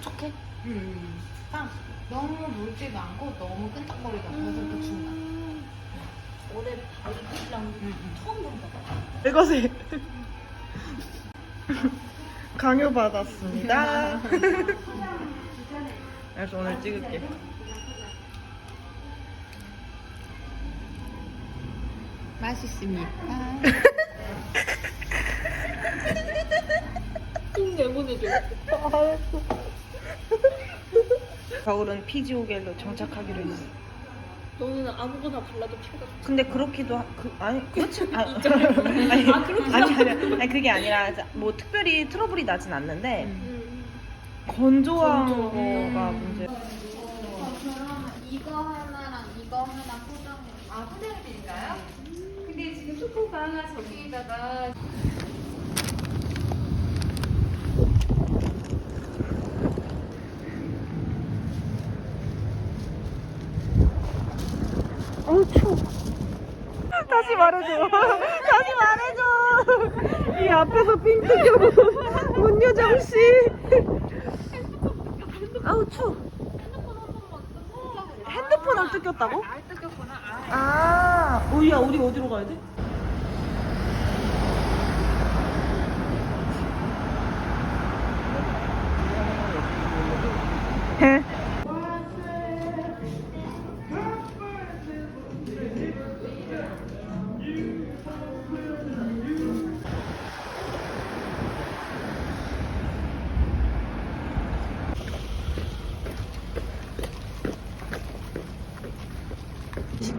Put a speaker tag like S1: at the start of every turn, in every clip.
S1: 촉촉해?
S2: 음. 딱 너무 물지도 않고 너무 끈적거리도 않고 그래서 그 중간.
S1: 음. 올해 바이크랑
S2: 음, 음.
S1: 처음 본다.
S3: 이것을 강요 받았습니다. 그래서 오늘 찍을게.
S2: 맛있습니다.
S1: 좀 내보내줘.
S3: 겨울은 피지 오겔로 정착하기로 했어.
S1: 너는 아무거나 발라도 피부가 좋지.
S3: 근데 그렇기도 하, 그, 아니 그렇지 아, 아니
S1: 아, 그렇긴
S3: 아니 아니 아니 그게 아니라 뭐 특별히 트러블이 나진 않는데
S1: 음.
S3: 건조한
S1: 건조.
S3: 거가
S2: 음.
S3: 문제.
S2: 그러면 이거 하나랑 이거 하나 포장. 아 포장 드릴까요? 근데 지금 초코가 저기다가
S3: 어우 추워. 다시 말해줘. 다시 말해줘. 이 앞에서 삥 뜯겨본 문효정 씨. 아우 추워. 핸드폰을 뜯겼다고?
S2: 알 뜯겼구나. 아.
S3: 아, 오야 우리 어디로 가야 돼?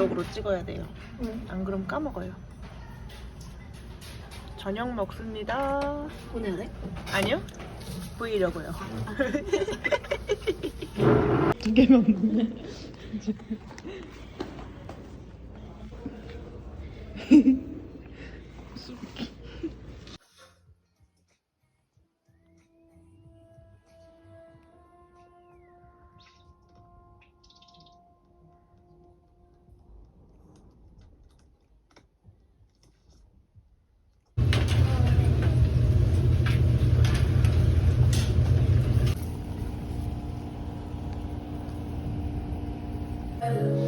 S3: 직접으로 찍어야 돼요. 안 그럼 까먹어요. 저녁 먹습니다.
S1: 보내야 돼?
S3: 아니요? 보이려고요. 두 개만 먹네. 그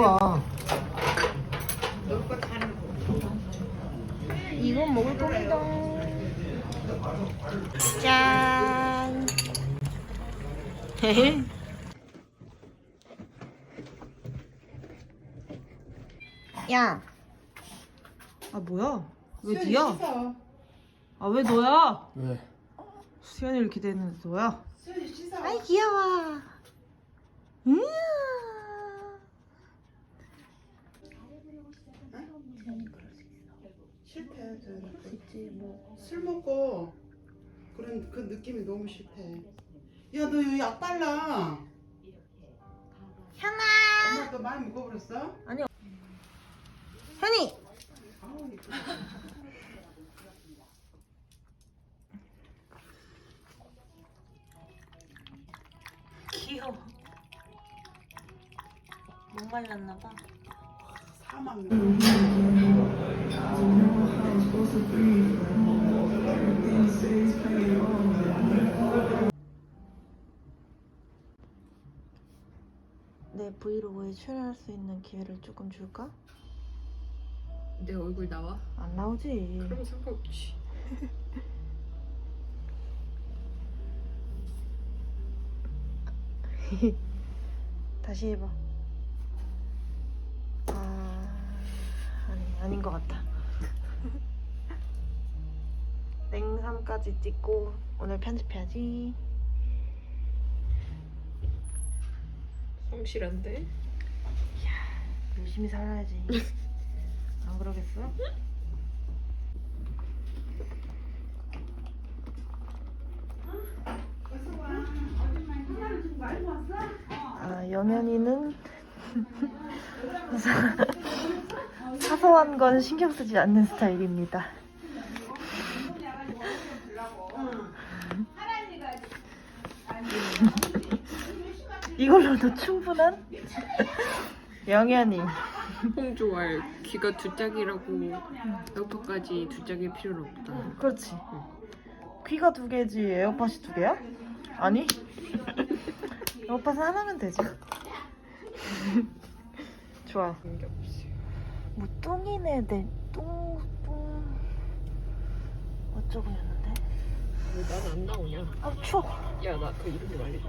S3: 러니까. 이건 먹을 겁니다. 짠. 야. 아 뭐야? 왜 니야? 아 왜 너야?
S4: 왜?
S3: 수연이를 기대했는데 너야? 아이 귀여워. 음.
S5: 싫대. 술 먹고 그런 그 느낌이 너무 싫대. 야 너 여기 약 발라.
S3: 현아.
S5: 엄마 너 많이 먹어버렸어?
S3: 현이.
S5: 아우 이쁘다.
S3: 귀여워. 목 말랐나 봐.
S5: 사막.
S3: 브이로그에 출연할 수 있는 기회를 조금 줄까?
S2: 내 얼굴 나와?
S3: 안 나오지.
S2: 그럼 상관없지.
S3: 다시 해봐. 아, 아니, 아닌 것 같다. 냉삼까지 찍고 오늘 편집해야지.
S2: 성실한데?
S3: 열심히 살아야지. 안 그러겠어? 아, 영현이는 사- 사소한 건 신경 쓰지 않는 스타일입니다. 이걸로도 충분한 영현이.
S4: 홍조알 귀가 두 짝이라고 에어팟까지 두 짝일 필요는 없다.
S3: 그렇지. 귀가 두 개지 에어팟이 두 개야? 아니? 에어팟은 하나면 되지. 좋아. 뭐 뚱이네 내뚱뚱 어쩌고였는데?
S4: 난안 나오냐?
S3: 아 추워.
S4: 야 나 그 이름 좀 알려줘.